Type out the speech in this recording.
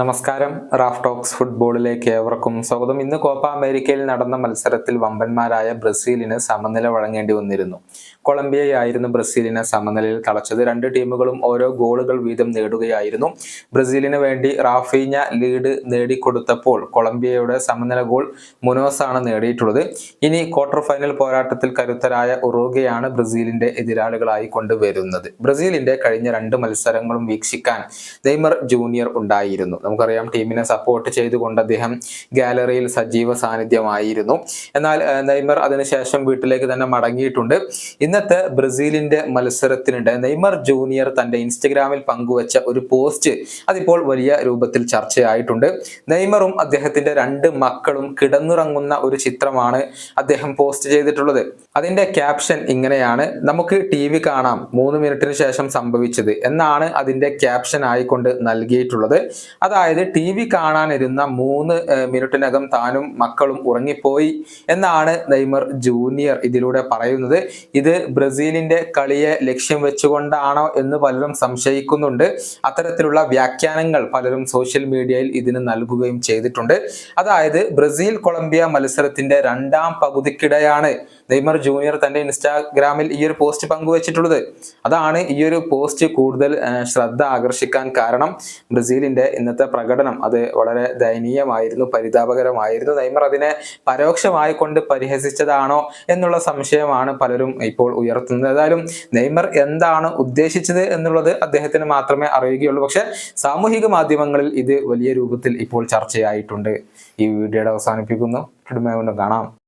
നമസ്കാരം. Raf talks ഫുട്ബോളിലേക്ക് ഏവർക്കും സ്വാഗതം. ഇന്ന് കോപ്പ അമേരിക്കയിൽ നടന്ന മത്സരത്തിൽ വമ്പന്മാരായ ബ്രസീലിന് സമനില വഴങ്ങേണ്ടി വന്നിരുന്നു. കൊളംബിയയായിരുന്നു ബ്രസീലിനെ സമനിലയിൽ തളച്ചത്. രണ്ട് ടീമുകളും ഓരോ ഗോളുകൾ വീതം നേടുകയായിരുന്നു. ബ്രസീലിന് വേണ്ടി റാഫീഞ്ഞ ലീഡ് നേടിക്കൊടുത്തപ്പോൾ കൊളംബിയയുടെ സമനില ഗോൾ മുനോസാണ് നേടിയിട്ടുള്ളത്. ഇനി ക്വാർട്ടർ ഫൈനൽ പോരാട്ടത്തിൽ കരുത്തരായ ഉറുഗയാണ് ബ്രസീലിന്റെ എതിരാളികളായി കൊണ്ടുവരുന്നത്. ബ്രസീലിന്റെ കഴിഞ്ഞ രണ്ട് മത്സരങ്ങളും വീക്ഷിക്കാൻ നെയ്മർ ജൂനിയർ ഉണ്ടായിരുന്നു. നമുക്കറിയാം ടീമിനെ സപ്പോർട്ട് ചെയ്തുകൊണ്ട് അദ്ദേഹം ഗാലറിയിൽ സജീവ സാന്നിധ്യമായിരുന്നു. എന്നാൽ നെയ്മർ അതിനുശേഷം വീട്ടിലേക്ക് തന്നെ മടങ്ങിയിട്ടുണ്ട്. ഇന്നത്തെ ബ്രസീലിന്റെ മത്സരത്തിനിടെ നെയ്മർ ജൂനിയർ തന്റെ ഇൻസ്റ്റഗ്രാമിൽ പങ്കുവച്ച ഒരു പോസ്റ്റ് അതിപ്പോൾ വലിയ രൂപത്തിൽ ചർച്ചയായിട്ടുണ്ട്. നെയ്മറും അദ്ദേഹത്തിന്റെ രണ്ട് മക്കളും കിടന്നുറങ്ങുന്ന ഒരു ചിത്രമാണ് അദ്ദേഹം പോസ്റ്റ് ചെയ്തിട്ടുള്ളത്. അതിന്റെ ക്യാപ്ഷൻ ഇങ്ങനെയാണ് നമുക്ക് ടി വി കാണാം മൂന്ന് മിനിറ്റിന് ശേഷം സംഭവിച്ചത് എന്നാണ് അതിന്റെ ക്യാപ്ഷൻ ആയിക്കൊണ്ട് നൽകിയിട്ടുള്ളത്. അതായത് ടി വി കാണാനിരുന്ന മൂന്ന് മിനിറ്റിനകം താനും മക്കളും ഉറങ്ങിപ്പോയി എന്നാണ് നെയ്മർ ജൂനിയർ ഇതിലൂടെ പറയുന്നത്. ഇത് ബ്രസീലിന്റെ കളിയെ ലക്ഷ്യം വെച്ചുകൊണ്ടാണോ എന്ന് പലരും സംശയിക്കുന്നുണ്ട്. അത്തരത്തിലുള്ള വ്യാഖ്യാനങ്ങൾ പലരും സോഷ്യൽ മീഡിയയിൽ ഇതിന് നൽകുകയും ചെയ്തിട്ടുണ്ട്. അതായത് ബ്രസീൽ കൊളംബിയ മത്സരത്തിന്റെ രണ്ടാം പകുതിക്കിടെയാണ് നെയ്മർ ജൂനിയർ തന്റെ ഇൻസ്റ്റാഗ്രാമിൽ ഈ ഒരു പോസ്റ്റ് പങ്കുവച്ചിട്ടുള്ളത്. അതാണ് ഈ ഒരു പോസ്റ്റ് കൂടുതൽ ശ്രദ്ധ ആകർഷിക്കാൻ കാരണം ബ്രസീലിന്റെ ഇന്നത്തെ പ്രകടനം അത് വളരെ ദയനീയമായിരുന്നു പരിതാപകരമായിരുന്നു. നെയ്മർ അതിനെ പരോക്ഷമായി കൊണ്ട് പരിഹസിച്ചതാണോ എന്നുള്ള സംശയമാണ് പലരും ഇപ്പോൾ ഉയർത്തുന്നത്. ഏതായാലും നെയ്മർ എന്താണ് ഉദ്ദേശിച്ചത് എന്നുള്ളത് അദ്ദേഹത്തിന് മാത്രമേ അറിയുകയുള്ളൂ. പക്ഷെ സാമൂഹിക മാധ്യമങ്ങളിൽ ഇത് വലിയ രൂപത്തിൽ ഇപ്പോൾ ചർച്ചയായിട്ടുണ്ട്. ഈ വീഡിയോയുടെ അവസാനിപ്പിക്കുന്നു. കാണാം.